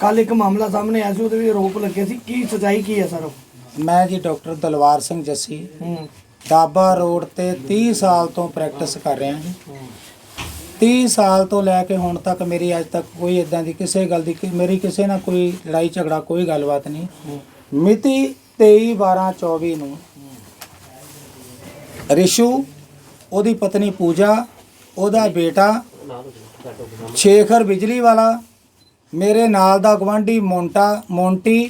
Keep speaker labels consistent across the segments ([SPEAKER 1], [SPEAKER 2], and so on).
[SPEAKER 1] ਕੱਲ ਇੱਕ ਮਾਮਲਾ ਸਾਹਮਣੇ ਆਇਆ ਸੀ ਉਹਦੇ ਵੀ ਆਰੋਪ ਲੱਗੇ ਸੀ। ਕੀ ਸਚਾਈ ਕੀ ਹੈ ਸਰ?
[SPEAKER 2] ਮੈਂ ਜੀ ਡਾਕਟਰ ਦਲਵਾਰ ਸਿੰਘ ਜੱਸੀ।
[SPEAKER 1] ਹੂੰ।
[SPEAKER 2] ਦਾਬਾ ਰੋਡ ਤੇ 30 ਸਾਲ ਤੋਂ ਪ੍ਰੈਕਟਿਸ ਕਰ ਰਿਹਾ ਜੀ। 30 ਸਾਲ ਤੋਂ ਲੈ ਕੇ ਹੁਣ ਤੱਕ ਮੇਰੀ ਅੱਜ ਤੱਕ ਕੋਈ ਇਦਾਂ ਦੀ ਕਿਸੇ ਗੱਲ ਦੀ ਕਿ- ਮੇਰੀ ਕਿਸੇ ਨਾਲ ਕੋਈ ਲੜਾਈ ਝਗੜਾ ਕੋਈ ਗੱਲਬਾਤ ਨਹੀਂ। ਮਿਤੀ 23 12 24 ਨੂੰ ਰਿਸ਼ੂ ਉਹਦੀ ਪਤਨੀ ਪੂਜਾ ਉਹਦਾ ਬੇਟਾ ਸ਼ੇਖਰ ਬਿਜਲੀ ਵਾਲਾ ਮੇਰੇ ਨਾਲ ਦਾ ਗਵਾਂਢੀ ਮੋਂਟਾ, ਮੋਂਟੀ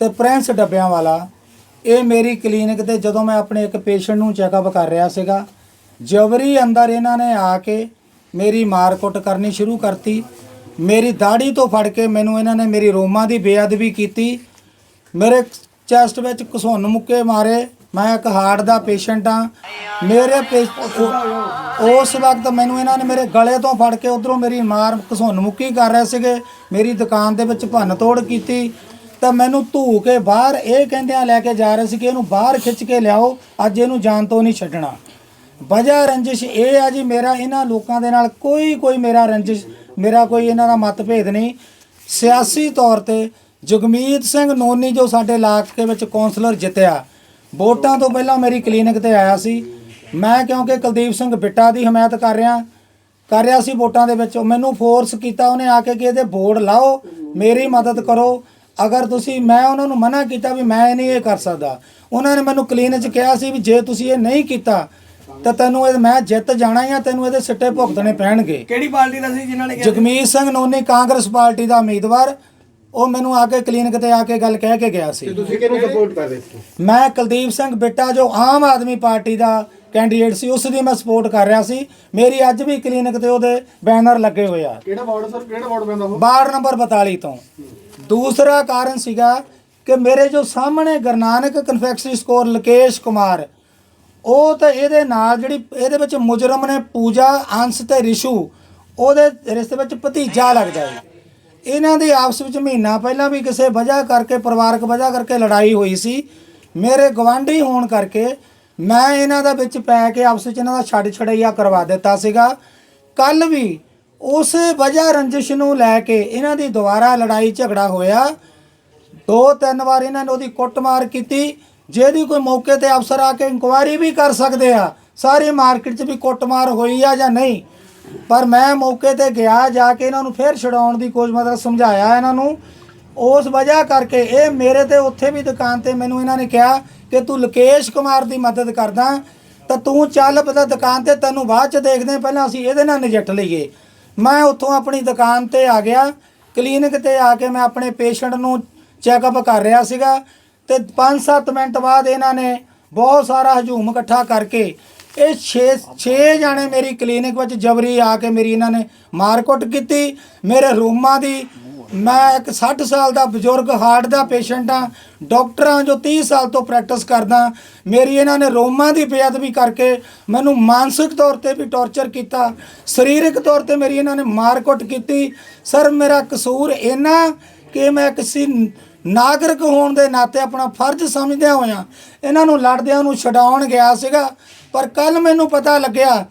[SPEAKER 2] ਤੇ ਪ੍ਰਿੰਸ ਡੱਬਿਆਂ ਵਾਲਾ, ਇਹ ਮੇਰੀ ਕਲੀਨਿਕ ਤੇ ਜਦੋਂ ਮੈਂ ਆਪਣੇ ਇੱਕ ਪੇਸ਼ੈਂਟ ਨੂੰ ਚੈੱਕਅਪ ਕਰ ਰਿਹਾ ਸੀਗਾ ਜਬਰੀ ਅੰਦਰ ਇਹਨਾਂ ਨੇ ਆ ਕੇ ਮੇਰੀ ਮਾਰਕੁੱਟ ਕਰਨੀ ਸ਼ੁਰੂ ਕਰਤੀ। ਮੇਰੀ ਦਾੜੀ ਤੋਂ ਫੜ ਕੇ ਮੈਨੂੰ ਇਹਨਾਂ ਨੇ ਮੇਰੀ ਰੋਮਾਂ ਦੀ ਬੇਅਦਬੀ ਕੀਤੀ। ਮੇਰੇ ਚੈਸਟ ਵਿੱਚ ਘਸੁੰਨ ਮੁੱਕੇ ਮਾਰੇ। ਮੈਂ ਇੱਕ ਹਾਰਟ ਦਾ ਪੇਸ਼ੈਂਟ ਆ ਮੇਰੇ ਪੇ- ਉਸ ਵਕਤ ਮੈਨੂੰ ਇਹਨਾਂ ਨੇ ਮੇਰੇ ਗਲੇ ਤੋਂ ਫੜ ਕੇ ਉਧਰੋਂ ਮੇਰੀ ਮਾਰ ਘਸੁੰਨ ਮੁੱਕੀ ਕਰ ਰਹੇ ਸੀਗੇ। ਮੇਰੀ ਦੁਕਾਨ ਦੇ ਵਿੱਚ ਭੰਨ ਤੋੜ ਕੀਤੀ। ਤਾਂ ਮੈਨੂੰ ਧੂ ਕੇ ਬਾਹਰ ਇਹ ਕਹਿੰਦਿਆਂ ਲੈ ਕੇ ਜਾ ਰਹੇ ਸੀ ਕਿ ਇਹਨੂੰ ਬਾਹਰ ਖਿੱਚ ਕੇ ਲਿਆਓ। ਅੱਜ ਇਹਨੂੰ ਜਾਨ ਤੋਂ ਨਹੀਂ ਛੱਡਣਾ। ਵਜ੍ਹਾ ਰੰਜਿਸ਼ ਇਹ ਆ ਜੀ, ਮੇਰਾ ਇਹਨਾਂ ਲੋਕਾਂ ਦੇ ਨਾਲ ਕੋਈ ਕੋਈ ਮੇਰਾ ਰੰਜਿਸ਼ ਮੇਰਾ ਕੋਈ ਇਹਨਾਂ ਦਾ ਮਤਭੇਦ ਨਹੀਂ। ਸਿਆਸੀ ਤੌਰ ਤੇ ਜਗਮੀਤ ਸਿੰਘ ਨੋਨੀ ਜੋ ਸਾਡੇ ਇਲਾਕੇ ਵਿੱਚ ਕੌਂਸਲਰ ਜਿੱਤਿਆ ਵੋਟਾਂ ਤੋਂ ਪਹਿਲਾਂ ਮੇਰੀ ਕਲੀਨਿਕ ਤੇ ਆਇਆ ਸੀ। ਮੈਂ ਕਿਉਂਕਿ ਕੁਲਦੀਪ ਸਿੰਘ ਬਿੱਟਾ ਦੀ ਹਮਾਇਤ ਕਰ ਰਿਹਾ ਕਰ ਰਿਹਾ ਸੀ ਵੋਟਾਂ ਦੇ ਵਿੱਚ। ਮੈਨੂੰ ਫੋਰਸ ਕੀਤਾ ਉਹਨੇ ਆ ਕੇ ਕਿ ਇਹਦੇ ਬੋਰਡ ਲਾਓ ਮੇਰੀ ਮਦਦ ਕਰੋ। ਅਗਰ ਤੁਸੀਂ ਮੈਂ ਉਹਨਾਂ ਨੂੰ ਮਨਾ ਕੀਤਾ ਵੀ ਮੈਂ ਨਹੀਂ ਇਹ ਕਰ ਸਕਦਾ। ਉਹਨਾਂ ਨੇ ਮੈਨੂੰ ਕਲੀਨਿਕ 'ਚ ਕਿਹਾ ਸੀ ਵੀ ਜੇ ਤੁਸੀਂ ਇਹ ਨਹੀਂ ਕੀਤਾ ਤਾਂ ਤੈਨੂੰ ਇਹ ਮੈਂ ਜਿੱਤ ਜਾਣਾ ਜਾਂ ਤੈਨੂੰ ਇਹਦੇ ਸਿੱਟੇ ਭੁਗਤਣੇ ਪੈਣਗੇ।
[SPEAKER 1] ਕਿਹੜੀ ਪਾਰਟੀ ਦਾ ਸੀ ਜਿਨ੍ਹਾਂ ਨੇ ਕਿਹਾ
[SPEAKER 2] ਜਗਮੀਤ ਸਿੰਘ ਨੋਨੀ ਕਾਂਗਰਸ ਪਾਰਟੀ ਦਾ ਉਮੀਦਵਾਰ ਉਹ ਮੈਨੂੰ ਆ ਕੇ ਕਲੀਨਿਕ ਤੇ ਆ ਕੇ ਗੱਲ ਕਹਿ ਕੇ ਗਿਆ ਸੀ।
[SPEAKER 3] ਤੁਸੀਂ ਕਿਹਨੂੰ ਸਪੋਰਟ ਕਰਦੇ ਸੀ?
[SPEAKER 2] ਮੈਂ ਕੁਲਦੀਪ ਸਿੰਘ ਬਿੱਟਾ ਜੋ ਆਮ ਆਦਮੀ ਪਾਰਟੀ ਦਾ ਕੈਂਡੀਡੇਟ ਸੀ ਉਸ ਦੀ ਮੈਂ ਸਪੋਰਟ ਕਰ ਰਿਹਾ ਸੀ। ਮੇਰੀ ਅੱਜ ਵੀ ਕਲੀਨਿਕ ਤੇ ਉਹਦੇ ਬੈਨਰ ਲੱਗੇ ਹੋਏ ਆ।
[SPEAKER 3] ਕਿਹੜਾ ਵਾਰਡ ਸਰ? ਕਿਹੜਾ ਵਾਰਡ ਪੈਂਦਾ ਉਹ?
[SPEAKER 2] ਵਾਰਡ ਨੰਬਰ 42 ਤੋਂ। ਦੂਸਰਾ ਕਾਰਨ ਸੀਗਾ ਕਿ ਮੇਰੇ ਜੋ ਸਾਹਮਣੇ ਗੁਰਨਾਨਕ ਕਨਫੈਕਸ਼ਨਰੀ ਸਟੋਰ ਲਕੇਸ਼ ਕੁਮਾਰ ਉਹ ਤਾਂ ਇਹਦੇ ਨਾਲ ਜਿਹੜੀ ਇਹਦੇ ਵਿੱਚ ਮੁਜਰਮ ਨੇ ਪੂਜਾ ਅੰਸ਼ ਤੇ ਰਿਸ਼ੂ ਉਹਦੇ ਰਿਸ਼ਤੇ ਵਿੱਚ ਭਤੀਜਾ ਲੱਗਦਾ ਹੈ। ਇਹਨਾਂ ਦੀ ਆਪਸ ਵਿੱਚ ਮਹੀਨਾ ਪਹਿਲਾਂ ਵੀ ਕਿਸੇ ਵਜ੍ਹਾ ਕਰਕੇ, ਪਰਿਵਾਰਕ ਵਜ੍ਹਾ ਕਰਕੇ ਲੜਾਈ ਹੋਈ ਸੀ। ਮੇਰੇ ਗਵਾਂਢੀ ਹੋਣ ਕਰਕੇ ਮੈਂ ਇਹਨਾਂ ਦਾ ਵਿੱਚ ਪੈ ਕੇ ਆਪਸ ਵਿੱਚ ਇਹਨਾਂ ਦਾ ਛੱਡ ਛੜਈਆ ਕਰਵਾ ਦਿੱਤਾ ਸੀਗਾ। ਕੱਲ ਵੀ ਉਸ ਵਜ੍ਹਾ ਰੰਜਿਸ਼ ਨੂੰ ਲੈ ਕੇ ਇਹਨਾਂ ਦੀ ਦੁਬਾਰਾ ਲੜਾਈ ਝਗੜਾ ਹੋਇਆ। ਦੋ ਤਿੰਨ ਵਾਰ ਇਹਨਾਂ ਨੇ ਉਹਦੀ ਕੁੱਟਮਾਰ ਕੀਤੀ, ਜਿਹਦੀ ਕੋਈ ਮੌਕੇ ਤੇ ਅਫਸਰ ਆ ਕੇ ਇਨਕੁਆਇਰੀ ਵੀ ਕਰ ਸਕਦੇ ਆ। ਸਾਰੀ ਮਾਰਕੀਟ 'ਚ ਵੀ ਕੁੱਟਮਾਰ ਹੋਈ ਆ ਜਾਂ ਨਹੀਂ? ਪਰ ਮੈਂ ਮੌਕੇ ਤੇ ਗਿਆ ਜਾ ਕੇ ਇਹਨਾਂ ਨੂੰ ਫੇਰ ਛਡਾਉਣ ਦੀ ਕੋਸ਼ਿਸ਼ ਮਤਲਬ ਸਮਝਾਇਆ ਇਹਨਾਂ ਨੂੰ। ਉਸ ਵਜ੍ਹਾ ਕਰਕੇ ਇਹ ਮੇਰੇ ਤੇ ਉੱਥੇ ਵੀ ਦੁਕਾਨ ਤੇ ਮੈਨੂੰ ਇਹਨਾਂ ਨੇ ਕਿਹਾ ਕਿ ਤੂੰ ਲਕੇਸ਼ ਕੁਮਾਰ ਦੀ ਮਦਦ ਕਰਦਾ, ਤਾਂ ਤੂੰ ਚੱਲ ਪਤਾ ਦੁਕਾਨ ਤੇ ਤੈਨੂੰ ਬਾਅਦ ਚ ਦੇਖਦੇ ਪਹਿਲਾਂ ਅਸੀਂ ਇਹਦੇ ਨਾਲ ਨਜਿੱਠ ਲਈਏ। ਮੈਂ ਉੱਥੋਂ ਆਪਣੀ ਦੁਕਾਨ ਤੇ ਆ ਗਿਆ, ਕਲੀਨਿਕ ਤੇ ਆ ਕੇ ਮੈਂ ਆਪਣੇ ਪੇਸ਼ੈਂਟ ਨੂੰ ਚੈੱਕਅਪ ਕਰ ਰਿਹਾ ਸੀਗਾ ਤੇ 5-7 ਮਿੰਟ ਬਾਅਦ ਇਹਨਾਂ ਨੇ ਬਹੁਤ ਸਾਰਾ ਹਜੂਮ ਇਕੱਠਾ ਕਰਕੇ ਇਹ 6 6 ਜਾਣੇ ਮੇਰੀ ਕਲੀਨਿਕ ਵਿੱਚ ਜਬਰੀ ਆ ਕੇ ਮੇਰੀ ਇਹਨਾਂ ਨੇ ਮਾਰਕੁੱਟ ਕੀਤੀ, ਮੇਰੇ ਰੂਮਾਂ ਦੀ। ਮੈਂ ਇੱਕ 60 ਸਾਲ ਦਾ ਬਜ਼ੁਰਗ ਹਾਰਟ ਦਾ ਪੇਸ਼ੈਂਟ ਆ ਡਾਕਟਰਾਂ ਜੋ 30 ਸਾਲ ਤੋਂ ਪ੍ਰੈਕਟਿਸ ਕਰਦਾ, ਮੇਰੀ ਇਹਨਾਂ ਨੇ ਰੋਮਾਂ ਦੀ ਬੇਅਦਬੀ ਕਰਕੇ ਮੈਨੂੰ ਮਾਨਸਿਕ ਤੌਰ ਤੇ ਵੀ ਟੌਰਚਰ ਕੀਤਾ, ਸਰੀਰਕ ਤੌਰ ਤੇ ਮੇਰੀ ਇਹਨਾਂ ਨੇ ਮਾਰਕੁੱਟ ਕੀਤੀ। ਸਰ, ਮੇਰਾ ਕਸੂਰ ਇੰਨਾ ਕਿ ਮੈਂ ਕਿਸੇ ਨਾਗਰਿਕ ਹੋਣ ਦੇ ਨਾਤੇ ਆਪਣਾ ਫਰਜ਼ ਸਮਝਦਿਆਂ ਹੋਇਆਂ ਇਹਨਾਂ ਨੂੰ ਲੜਦਿਆਂ ਨੂੰ ਛਡਾਉਣ ਗਿਆ ਸੀਗਾ। ਪਰ ਕੱਲ ਮੈਨੂੰ ਪਤਾ ਲੱਗਿਆ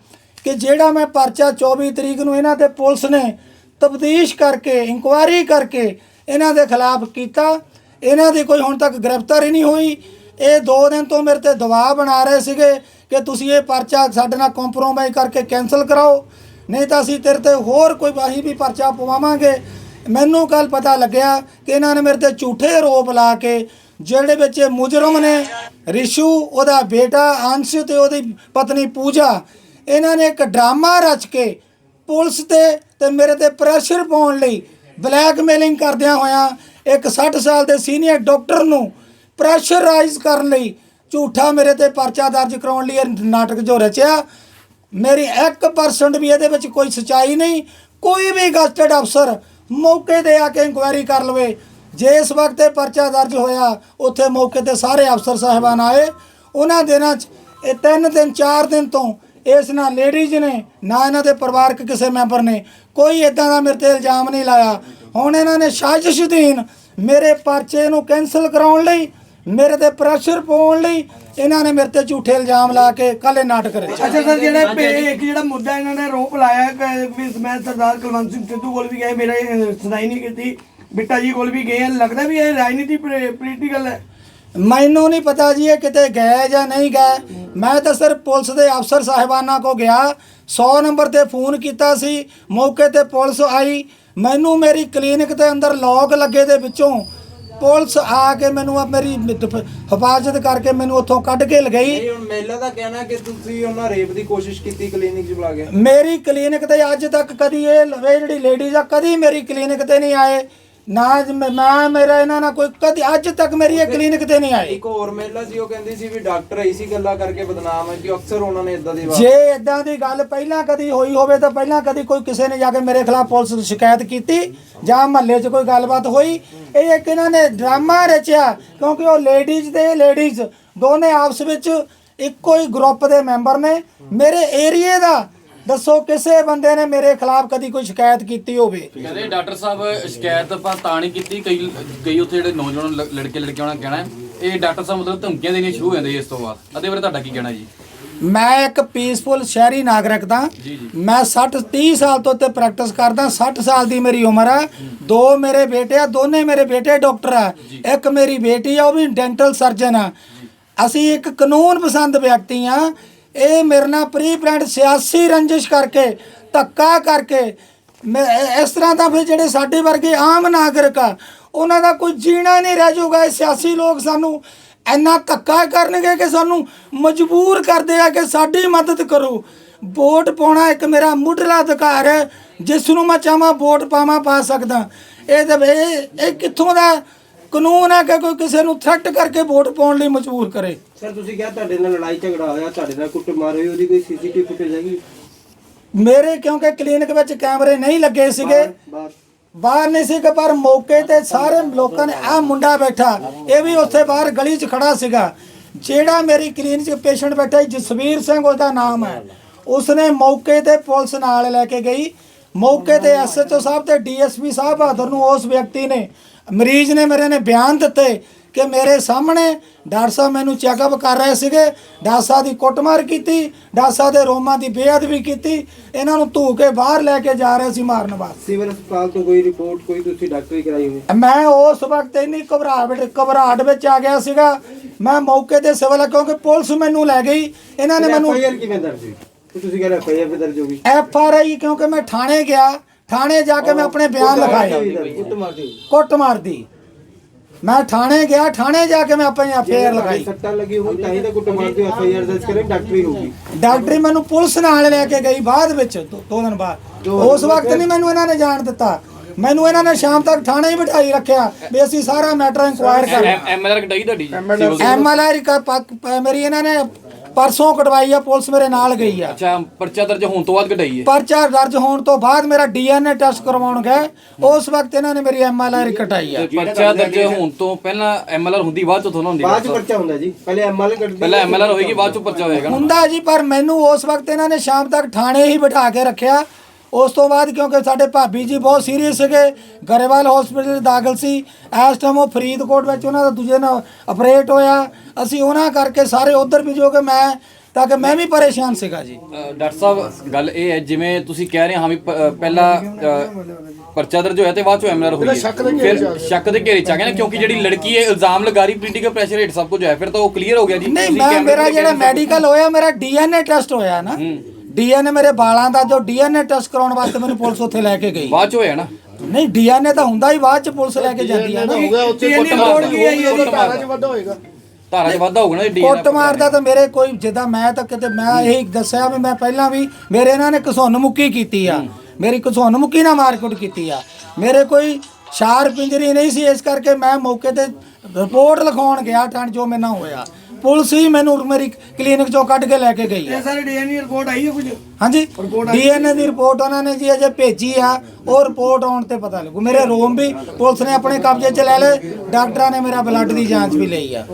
[SPEAKER 2] ਕਿ ਜਿਹੜਾ ਮੈਂ ਪਰਚਾ 24 ਤਰੀਕ ਨੂੰ ਇਹਨਾਂ ਤੇ ਪੁਲਿਸ ਨੇ ਤਬਦੀਸ਼ ਕਰਕੇ ਇਨਕੁਆਇਰੀ ਕਰਕੇ ਇਹਨਾਂ ਦੇ ਖਿਲਾਫ ਕੀਤਾ। ਇਹਨਾਂ ਦੀ ਕੋਈ ਹੁਣ ਤੱਕ ਗ੍ਰਿਫਤਾਰੀ ਨਹੀਂ ਹੋਈ। ਇਹ 2 ਦਿਨ ਤੋਂ ਮੇਰੇ ਤੇ ਦਬਾਅ ਬਣਾ ਰਹੇ ਸੀਗੇ ਕਿ ਤੁਸੀਂ ਇਹ ਪਰਚਾ ਸਾਡੇ ਨਾਲ ਕੰਪਰੋਮਾਈਜ਼ ਕਰਕੇ ਕੈਨਸਲ ਕਰਾਓ। ਨਹੀਂ ਤਾਂ ਅਸੀਂ ਤੇਰੇ ਤੇ ਹੋਰ ਕੋਈ ਅਸੀਂ ਵੀ ਪਰਚਾ ਪਵਾਵਾਂਗੇ। ਮੈਨੂੰ ਕੱਲ ਪਤਾ ਲੱਗਿਆ ਕਿ ਇਹਨਾਂ ਨੇ ਮੇਰੇ ਤੇ ਝੂਠੇ ਆਰੋਪ ਲਾ ਕੇ ਜਿਹੜੇ ਵਿੱਚ ਮੁਜਰਮ ਨੇ, ਰਿਸ਼ੂ, ਉਹਦਾ ਬੇਟਾ, ਅੰਸ਼ ਤੇ ਉਹਦੀ ਪਤਨੀ ਪੂਜਾ, ਇਹਨਾਂ ਨੇ ਇੱਕ ਡਰਾਮਾ ਰਚ ਕੇ ਪੁਲਿਸ ਤੇ ਤੇ ਮੇਰੇ ਤੇ ਪ੍ਰੈਸ਼ਰ ਪਾਉਣ ਲਈ ਬਲੈਕਮੇਲਿੰਗ ਕਰਦਿਆਂ ਹੋਇਆਂ ਇੱਕ 60 ਸਾਲ ਦੇ ਸੀਨੀਅਰ ਡਾਕਟਰ ਨੂੰ ਪ੍ਰੈਸ਼ਰਾਈਜ਼ ਕਰਨ ਲਈ ਝੂਠਾ ਮੇਰੇ ਤੇ ਪਰਚਾ ਦਰਜ ਕਰਾਉਣ ਲਈ ਇਹ ਨਾਟਕ ਜੋ ਰਚਿਆ, ਮੇਰੀ 1% ਵੀ ਇਹਦੇ ਵਿੱਚ ਕੋਈ ਸਚਾਈ ਨਹੀਂ, ਕੋਈ ਵੀ ਗਸਟਡ ਅਫਸਰ ਮੌਕੇ ਤੇ ਆ ਕੇ ਇਨਕੁਆਇਰੀ ਕਰ ਲਵੇ। ਜੇ ਇਸ ਵਕਤ ਇਹ ਪਰਚਾ ਦਰਜ ਹੋਇਆ, ਉੱਥੇ ਮੌਕੇ ਤੇ ਸਾਰੇ ਅਫਸਰ ਸਾਹਿਬਾਨ ਆਏ। ਉਹਨਾਂ ਦਿਨਾਂ 'ਚ ਇਹ ਤਿੰਨ ਦਿਨ, ਚਾਰ ਦਿਨ ਤੋਂ ਇਸ ਨਾਲ ਲੇਡੀਜ਼ ਨੇ, ਨਾ ਇਹਨਾਂ ਦੇ ਪਰਿਵਾਰਕ ਕਿਸੇ ਮੈਂਬਰ ਨੇ, ਕੋਈ ਇਦਾਂ ਦਾ ਮੇਰੇ ਤੇ ਇਲਜ਼ਾਮ ਨਹੀਂ ਲਾਇਆ। ਹੁਣ ਇਹਨਾਂ ਨੇ ਸਾਜ਼ਿਸ਼ ਅਧੀਨ ਮੇਰੇ ਪਰਚੇ ਨੂੰ ਕੈਨਸਲ ਕਰਾਉਣ ਲਈ ਮੇਰੇ ਤੇ ਪ੍ਰੈਸ਼ਰ ਪਾਉਣ ਲਈ ਇਹਨਾਂ ਨੇ ਮੇਰੇ ਤੇ ਝੂਠੇ ਇਲਜ਼ਾਮ ਲਾ ਕੇ ਕਾਲੇ ਨਾਟਕ ਰਚਿਆ
[SPEAKER 1] ਅੱਛਾ ਸਰ ਜਿਹੜੇ ਪੇ- ਇੱਕ ਜਿਹੜਾ ਮੁੱਦਾ ਇਹਨਾਂ ਨੇ ਆਰੋਪ ਲਾਇਆ ਕਿ ਵੀ ਮੈਂ ਸਰਦਾਰ ਕੁਲਵੰਤ ਸਿੰਘ ਸਿੱਧੂ ਕੋਲ ਵੀ ਗਏ ਮੇਰਾ ਇਹ ਸੁਣਾਈ ਨਹੀਂ ਕੀਤੀ ਬਿੱਟਾ ਜੀ ਕੋਲ ਵੀ ਗਏ ਆ ਲੱਗਦਾ ਵੀ ਇਹ ਰਾਜਨੀਤੀ ਪੋਲੀਟੀਕਲ ਹੈ?
[SPEAKER 2] ਮੈਨੂੰ ਨਹੀਂ ਪਤਾ ਜੀ ਇਹ ਕਿਤੇ ਗਏ ਜਾਂ ਨਹੀਂ ਗਏ। ਮੈਂ ਤਾਂ ਸਿਰਫ ਪੁਲਿਸ ਦੇ ਅਫਸਰ ਸਾਹਿਬਾਨਾਂ ਕੋ ਗਿਆ 100 ਨੰਬਰ ਤੇ ਫੋਨ ਕੀਤਾ ਸੀ ਮੌਕੇ ਤੇ ਪੁਲਿਸ ਆਈ। ਮੈਨੂੰ ਮੇਰੀ ਕਲੀਨਿਕ ਦੇ ਅੰਦਰ ਲੋਕ ਲੱਗੇ ਦੇ ਵਿੱਚੋਂ ਪੁਲਿਸ ਆ ਕੇ ਮੈਨੂੰ ਆ ਮੇਰੀ ਹਿਫ- ਹਿਫਾਜ਼ਤ ਕਰਕੇ ਮੈਨੂੰ ਉੱਥੋਂ ਕੱਢ ਕੇ ਲਗਈ।
[SPEAKER 4] ਇਹ ਹੁਣ ਮਹਿਲਾ ਦਾ ਕਹਿਣਾ ਕਿ ਤੁਸੀਂ ਉਹਨਾਂ ਰੇਪ ਦੀ ਕੋਸ਼ਿਸ਼ ਕੀਤੀ ਕਲੀਨਿਕ 'ਚ ਬੁਲਾ ਕੇ
[SPEAKER 2] ਮੇਰੀ ਕਲੀਨਿਕ ਤੇ ਅੱਜ ਤੱਕ ਕਦੀ ਇਹ ਲਵੇ ਜਿਹੜੀ ਲੇਡੀਜ਼ ਆ ਕਦੀ ਮੇਰੀ ਕਲੀਨਿਕ ਤੇ ਨਹੀਂ ਆਏ। ਨਾ ਜ- ਮੈਂ ਮੈਂ- ਮੇਰਾ ਇਹਨਾਂ ਨਾਲ ਕੋਈ ਕਦੀ ਅੱਜ ਤੱਕ ਮੇਰੀ ਇਹ ਕਲੀਨਿਕ ਤੇ ਨਹੀਂ ਆਏ
[SPEAKER 4] ਇੱਕ ਹੋਰ ਮਹਿਲਾ ਸੀ ਉਹ ਕਹਿੰਦੀ ਸੀ ਵੀ ਡਾਕਟਰ ਇਸੀ ਗੱਲਾਂ ਕਰਕੇ ਬਦਨਾਮ ਹੈ ਕਿ ਅਕਸਰ ਉਹਨਾਂ ਨੇ ਇਦਾਂ ਦੀ ਬਾਤ
[SPEAKER 2] ਜੇ ਇਦਾਂ ਦੀ ਗੱਲ ਪਹਿਲਾਂ ਕਦੀ ਹੋਈ ਹੋਵੇ ਤਾਂ ਪਹਿਲਾਂ ਕਦੀ ਕੋਈ ਕਿਸੇ ਨੇ ਜਾ ਕੇ ਮੇਰੇ ਖਿਲਾਫ ਪੁਲਿਸ ਨੂੰ ਸ਼ਿਕਾਇਤ ਕੀਤੀ ਜਾਂ ਮਹੱਲੇ 'ਚ ਕੋਈ ਗੱਲਬਾਤ ਹੋਈ। ਇਹ ਇੱਕ ਇਹਨਾਂ ਨੇ ਡਰਾਮਾ ਰਚਿਆ ਕਿਉਂਕਿ ਉਹ ਲੇਡੀਜ਼ ਤੇ ਲੇਡੀਜ਼ ਦੋਨੇ ਆਪਸ ਵਿੱਚ ਇੱਕੋ ਹੀ ਗਰੁੱਪ ਦੇ ਮੈਂਬਰ ਨੇ। ਮੇਰੇ ਏਰੀਏ ਦਾ ਦੱਸੋ ਕਿਸੇ ਬੰਦੇ ਨੇ ਮੇਰੇ ਖਿਲਾਫ ਕਦੀ ਕੋਈ ਸ਼ਿਕਾਇਤ ਕੀਤੀ ਹੋਵੇ?
[SPEAKER 5] ਕਹਿੰਦੇ ਡਾਕਟਰ ਸਾਹਿਬ ਸ਼ਿਕਾਇਤ ਆਪਾਂ ਤਾਂ ਨਹੀਂ ਕੀਤੀ। ਕਈ ਕਈ ਉੱਥੇ ਜਿਹੜੇ ਨੌਜਵਾਨ ਲ- ਲੜਕੇ ਲੜਕੀਆਂ ਉਹਨਾਂ ਕਹਿਣਾ ਹੈ, ਇਹ ਡਾਕਟਰ ਸਾਹਿਬ ਮਤਲਬ ਧਮਕੀਆਂ ਦੇਣੀਆਂ ਸ਼ੁਰੂ ਹੋ ਜਾਂਦੀਆਂ ਇਸ ਤੋਂ ਬਾਅਦ। ਅਦੇ ਬਾਰੇ ਤੁਹਾਡਾ ਕੀ ਕਹਿਣਾ ਜੀ?
[SPEAKER 2] ਮੈਂ ਇੱਕ ਪੀਸਫੁਲ ਸ਼ਹਿਰੀ ਨਾਗਰਿਕ ਦਾ।
[SPEAKER 5] ਜੀ, ਜੀ।
[SPEAKER 2] ਮੈਂ 60 30 ਸਾਲ ਤੋਂ ਇੱਥੇ ਪ੍ਰੈਕਟਿਸ ਕਰਦਾ। 60 ਸਾਲ ਦੀ ਮੇਰੀ ਉਮਰ ਆ ਦੋ ਮੇਰੇ ਬੇਟੇ ਆ ਦੋਨੇ ਮੇਰੇ ਬੇਟੇ ਡਾਕਟਰ ਆ। ਇੱਕ ਮੇਰੀ ਬੇਟੀ ਆ ਉਹ ਵੀ ਡੈਂਟਲ ਸਰਜਨ ਆ। ਅਸੀਂ ਇੱਕ ਕਾਨੂੰਨ ਪਸੰਦ ਵਿਅਕਤੀ ਆ। ਇਹ ਮੇਰੇ ਨਾਲ ਪ੍ਰੀ ਪਲਾਨਡ ਸਿਆਸੀ ਰੰਜਿਸ਼ ਕਰਕੇ, ਧੱਕਾ ਕਰਕੇ, ਮੈਂ ਇਸ ਤਰ੍ਹਾਂ ਦਾ ਫਿਰ ਜਿਹੜੇ ਸਾਡੇ ਵਰਗੇ ਆਮ ਨਾਗਰਿਕ ਆ, ਉਹਨਾਂ ਦਾ ਕੋਈ ਜੀਣਾ ਹੀ ਨਹੀਂ ਰਹਿ ਜਾਊਗਾ। ਇਹ ਸਿਆਸੀ ਲੋਕ ਸਾਨੂੰ ਇੰਨਾ ਧੱਕਾ ਕਰਨਗੇ ਕਿ ਸਾਨੂੰ ਮਜਬੂਰ ਕਰਦੇ ਆ ਕਿ ਸਾਡੀ ਮਦਦ ਕਰੋ। ਵੋਟ ਪਾਉਣਾ ਇੱਕ ਮੇਰਾ ਮੁੱਢਲਾ ਅਧਿਕਾਰ ਹੈ, ਜਿਸ ਨੂੰ ਮੈਂ ਚਾਹਾਂ ਵੋਟ ਪਾਵਾਂ, ਪਾ ਸਕਦਾ। ਇਹ ਤਾਂ ਇਹ ਇਹ ਕਿੱਥੋਂ ਦਾ ਕਾਨੂੰਨ ਹੈ ਕਿ ਕੋਈ ਕਿਸੇ ਨੂੰ ਥ੍ਰੈਟ ਕਰਕੇ ਵੋਟ ਪਾਉਣ ਲਈ ਮਜਬੂਰ ਕਰੇ।
[SPEAKER 4] ਸਰ ਤੁਸੀਂ ਕਿਹਾ ਤੁਹਾਡੇ ਨਾਲ ਲੜਾਈ ਝਗੜਾ ਹੋਇਆ ਤੁਹਾਡੇ ਨਾਲ ਕੁੱਟਮਾਰ ਹੋਈ ਉਹਦੀ ਕੋਈ ਸੀਸੀਟੀਵੀ ਫੁਟੇਜ ਹੈਗੀ?
[SPEAKER 2] ਮੇਰੇ ਕਿਉਂਕਿ ਕਲੀਨਿਕ ਵਿੱਚ ਕੈਮਰੇ ਨਹੀਂ ਲੱਗੇ ਸੀਗੇ
[SPEAKER 4] ਬਾਹਰ
[SPEAKER 2] ਬਾਹਰ। ਨਹੀਂ ਸੀ ਕਿ ਪਰ ਮੌਕੇ ਤੇ ਸਾਰੇ ਲੋਕਾਂ ਨੇ ਆ ਮੁੰਡਾ ਬੈਠਾ ਇਹ ਵੀ ਉੱਥੇ ਬਾਹਰ ਗਲੀ 'ਚ ਖੜਾ ਸੀਗਾ। ਜਿਹੜਾ ਮੇਰੀ ਕਲੀਨਿਕ 'ਚ ਪੇਸ਼ੈਂਟ ਬੈਠਾ ਜਸਵੀਰ ਸਿੰਘ ਉਹਦਾ ਨਾਮ ਹੈ। ਉਸਨੇ ਮੌਕੇ ਤੇ ਪੁਲਿਸ ਨਾਲ ਲੈ ਕੇ ਗਈ। ਮੌਕੇ ਤੇ ਐਸਐਚਓ ਸਾਹਿਬ ਤੇ ਡੀਐਸਪੀ ਸਾਹਿਬ ਬਹਾਦਰ ਨੂੰ ਉਸ ਵਿਅਕਤੀ ਨੇ ਮਰੀਜ਼ ਨੇ ਮੇਰੇ ਨੇ ਬਿਆਨ ਦਿੱਤੇ ਕਿ ਮੇਰੇ ਸਾਹਮਣੇ ਡਾਕਟਰ ਸਾਹਿਬ ਮੈਨੂੰ ਚੈੱਕਅਪ ਕਰ ਰਹੇ ਸੀਗੇ। ਡਾਕਟਰ ਸਾਹਿਬ ਦੀ ਕੁੱਟਮਾਰ ਕੀਤੀ ਡਾਕਟਰ ਸਾਹਿਬ ਦੇ ਰੋਮਾਂ ਦੀ ਬੇਅਦਬੀ ਕੀਤੀ। ਇਹਨਾਂ ਨੂੰ ਧੂ ਕੇ ਬਾਹਰ ਲੈ ਕੇ ਜਾ ਰਹੇ ਸੀ ਮਾਰਨ ਵਾਸਤੇ।
[SPEAKER 4] ਸਿਵਲ ਹਸਪਤਾਲ ਤੋਂ ਕੋਈ ਰਿਪੋਰਟ ਕੋਈ ਤੁਸੀਂ ਡਾਕਟਰੀ ਕਰਾਈ ਹੋਈ
[SPEAKER 2] ਮੈਂ ਉਸ ਵਕਤ ਇੰਨੀ ਘਬਰਾਹਟ ਘਬਰਾਹਟ ਵਿੱਚ ਆ ਗਿਆ ਸੀਗਾ। ਮੈਂ ਮੌਕੇ ਤੇ ਸਿਵਲ ਕਿਉਂਕਿ ਪੁਲਿਸ ਮੈਨੂੰ ਲੈ ਗਈ। ਇਹਨਾਂ ਨੇ ਮੈਨੂੰ
[SPEAKER 4] ਐਫਆਈਆਰ ਕਿਵੇਂ ਦਰਜ ਹੋਈ? ਤੁਸੀਂ ਕਹਿੰਦੇ ਐਫਆਈਆਰ ਦਰਜ ਹੋ ਗਈ।
[SPEAKER 2] ਐਫ ਆਰ ਆਈ ਕਿਉਂਕਿ ਮੈਂ ਥਾਣੇ ਗਿਆ ਥਾਣੇ ਜਾ ਕੇ ਮੈਂ ਆਪਣੇ ਬਿਆਨ ਲਿਖਾਏ। ਕੁੱਟ ਮਾਰਦੀ। ਮੈਂ ਥਾਣੇ ਗਿਆ ਥਾਣੇ ਜਾ ਕੇ ਮੈਂ ਆਪਣੀ ਐਫ ਆਰ ਲਿਖਾਈ।
[SPEAKER 4] ਸੱਟਾਂ ਲੱਗੀ ਹੋਈ ਤਾਂ ਹੀ ਤਾਂ ਕੁੱਟਮਾਰ ਦੀ ਐਫਆਈਆਰ ਦਰਜ ਕਰੇ ਡਾਕਟਰੀ ਹੋਊਗੀ।
[SPEAKER 2] ਡਾਕਟਰੀ ਮੈਨੂੰ ਪੁਲਿਸ ਨਾਲ ਲੈ ਕੇ ਗਈ ਬਾਅਦ ਵਿੱਚ ਦੋ ਦਿਨ ਬਾਅਦ। ਉਸ ਵਕਤ ਨਹੀਂ ਮੈਨੂੰ ਇਹਨਾਂ ਨੇ ਜਾਣ ਦਿੱਤਾ। ਮੈਨੂੰ ਇਹਨਾਂ ਨੇ ਸ਼ਾਮ ਤੱਕ ਥਾਣੇ ਹੀ ਬਿਠਾਈ ਰੱਖਿਆ ਵੀ ਅਸੀਂ ਸਾਰਾ ਮੈਟਰ ਇਨਕੁਆਇਰ ਕਰਾਂਗੇ
[SPEAKER 5] ਐਮਐਲਆਰ ਕਟਾਈ ਤੁਹਾਡੀ
[SPEAKER 2] ਐਮਐਲਆਰ ਮੇਰੀ ਇਹਨਾਂ ਨੇ ਪਰਸੋਂ ਕਟਵਾਈ ਆ ਪੁਲਿਸ ਮੇਰੇ ਨਾਲ ਗਈ ਆ।
[SPEAKER 5] ਅੱਛਾ ਪਰਚਾ ਦਰਜ ਹੋਣ ਤੋਂ ਬਾਅਦ ਕਟਾਈ ਹੈ
[SPEAKER 2] ਪਰਚਾ ਦਰਜ ਹੋਣ ਤੋਂ ਬਾਅਦ ਮੇਰਾ ਡੀਐਨਏ ਟੈਸਟ ਕਰਵਾਉਣ ਗਏ। ਉਸ ਵਕਤ ਇਹਨਾਂ ਨੇ ਮੇਰੀ ਐਮਐਲਆਰ ਕਟਾਈ ਆ।
[SPEAKER 5] ਤੇ ਪਰਚਾ ਦਰਜ ਹੋਣ ਤੋਂ ਪਹਿਲਾਂ ਐਮਐਲਆਰ ਹੁੰਦੀ ਬਾਅਦ ਚ ਹੁੰਦੀ
[SPEAKER 4] ਬਾਅਦ ਚ। ਪਰਚਾ? ਹੁੰਦਾ ਜੀ। ਪਹਿਲੇ ਐਮਐਲ ਕੱਢਦੇ
[SPEAKER 5] ਪਹਿਲਾਂ ਐਮਐਲਆਰ ਹੋਏਗੀ ਬਾਅਦ ਚ ਪਰਚਾ ਹੋਏਗਾ। ਨਾ
[SPEAKER 2] ਹੁੰਦਾ ਜੀ ਪਰ ਮੈਨੂੰ ਉਸ ਵਕਤ ਇਹਨਾਂ ਨੇ ਸ਼ਾਮ ਤੱਕ ਥਾਣੇ ਹੀ ਬਿਠਾ ਕੇ ਰੱਖਿਆ। ਉਸ ਤੋਂ ਬਾਅਦ ਕਿਉਂਕਿ ਸਾਡੇ ਭਾਬੀ ਜੀ ਬਹੁਤ ਸੀਰੀਅਸ ਸੀਗੇ ਗਰੇਵਾਲ ਹਸਪੀਟਲ ਦਾਖਲ ਸੀ ਇਸ ਟਾਈਮ ਉਹ ਫਰੀਦਕੋਟ ਵਿੱਚ ਉਹਨਾਂ ਦਾ ਦੂਜੇ ਨਾਲ ਆਪਰੇਟ ਹੋਇਆ। ਅਸੀਂ ਉਹਨਾਂ ਕਰਕੇ ਸਾਰੇ ਉਧਰ ਵੀ ਜੋ ਕਿ ਮੈਂ ਤਾਂ ਕਿ ਮੈਂ ਵੀ ਪਰੇਸ਼ਾਨ ਸੀਗਾ ਜੀ।
[SPEAKER 5] ਡਾਕਟਰ ਸਾਹਿਬ ਗੱਲ ਇਹ ਹੈ ਜਿਵੇਂ ਤੁਸੀਂ ਕਹਿ ਰਹੇ ਹਾਂ ਵੀ ਪਹਿਲਾਂ ਪਰਚਾ ਦਰਜ ਹੋਇਆ ਤੇ ਬਾਅਦ ਚ ਐਮਐਲਆਰ ਹੋਈ। ਫਿਰ ਸ਼ੱਕ ਦੇ ਘੇਰੇ ਚ ਆ ਗਿਆ ਨਾ ਕਿਉਂਕਿ ਜਿਹੜੀ ਲੜਕੀ ਹੈ ਇਲਜ਼ਾਮ ਲਗਾ ਰਹੀ ਪੋਲੀਟੀਕਲ ਪ੍ਰੈਸ਼ਰ ਹੇਠ ਸਭ ਕੁਝ ਹੋਇਆ ਫਿਰ ਤਾਂ ਉਹ ਕਲੀਅਰ ਹੋ ਗਿਆ ਜੀ
[SPEAKER 2] ਨਹੀਂ ਮੈਂ ਮੇਰਾ ਜਿਹੜਾ ਮੈਡੀਕਲ ਹੋਇਆ ਮੇਰਾ ਡੀਐਨਏ ਟੈਸਟ ਹੋਇਆ ਨਾ। ਡੀਐਨਏ ਮੇਰੇ ਵਾਲਾਂ ਦਾ ਜੋ ਡੀਐਨਏ ਟੈਸਟ ਕਰਾਉਣ ਵਾਸਤੇ ਮੈਨੂੰ ਪੁਲਿਸ ਉੱਥੇ ਲੈ ਕੇ ਗਈ।
[SPEAKER 5] ਬਾਅਦ ਚ ਹੋਇਆ ਨਾ।
[SPEAKER 2] ਨਹੀਂ ਡੀਐਨਏ ਤਾਂ ਹੁੰਦਾ ਹੀ ਬਾਅਦ ਚ ਪੁਲਿਸ ਲੈ ਕੇ ਜਾਂਦੀ ਹੈ ਨਾ।
[SPEAKER 1] DNA ਰਿਪੋਰਟ ਕੀ ਆਈ ਹੈ ਜੀ?
[SPEAKER 5] ਧਾਰਾ ਚ ਵਾਧਾ ਹੋਏਗਾ। ਧਾਰਾ ਚ ਵਾਧਾ ਹੋਊਗਾ ਨਾ ਜੀ
[SPEAKER 2] ਕੁੱਟ ਮਾਰਦਾ ਤਾਂ ਮੇਰੇ ਕੋਈ ਜਿੱਦਾਂ ਮੈਂ ਤਾਂ ਕਿਤੇ ਮੈਂ ਇਹ ਦੱਸਿਆ ਵੀ ਮੈਂ ਪਹਿਲਾਂ ਵੀ ਮੇਰੇ ਇਹਨਾਂ ਨੇ ਘਸੁੰਨ ਮੁੱਕੀ ਕੀਤੀ ਆ। ਮੇਰੀ ਘਸੁੰਨ ਮੁੱਕੀ ਨਾਲ ਮਾਰਕੁੱਟ ਕੀਤੀ ਆ। ਮੇਰੇ ਕੋਈ ਸ਼ਾਰ ਪਿੰਜਰੀ ਨਹੀਂ ਸੀ ਇਸ ਕਰਕੇ ਮੈਂ ਮੌਕੇ ਤੇ ਰਿਪੋਰਟ ਲਿਖਾਉਣ ਗਿਆ ਠੰਡ ਜੋ ਮੇਰੇ ਨਾਲ ਹੋਇਆ। ਪੁਲਿਸ ਹੀ ਮੈਨੂੰ ਮੇਰੀ ਕਲੀਨਿਕ ਚੋਂ ਕੱਢ ਕੇ ਲੈ ਕੇ ਗਈ ਆ
[SPEAKER 1] ਇਹ ਸਾਰੇ ਡੀਐਨਏ ਰਿਪੋਰਟ ਆਈ ਹੈ ਕੁਝ?
[SPEAKER 2] ਹਾਂਜੀ। ਡੀਐਨਏ ਦੀ ਰਿਪੋਰਟ ਉਹਨਾਂ ਨੇ ਜੀ ਅਜੇ ਭੇਜੀ ਆ। ਉਹ ਰਿਪੋਰਟ ਆਉਣ ਤੇ ਪਤਾ ਲੱਗੂ। ਮੇਰੇ ਰੋਮ ਵੀ ਪੁਲਿਸ ਨੇ ਆਪਣੇ ਕਬਜ਼ੇ 'ਚ ਲੈ ਲਏ। ਡਾਕਟਰਾਂ ਨੇ ਮੇਰਾ ਬਲੱਡ ਦੀ ਜਾਂਚ ਵੀ ਲਈ ਆ।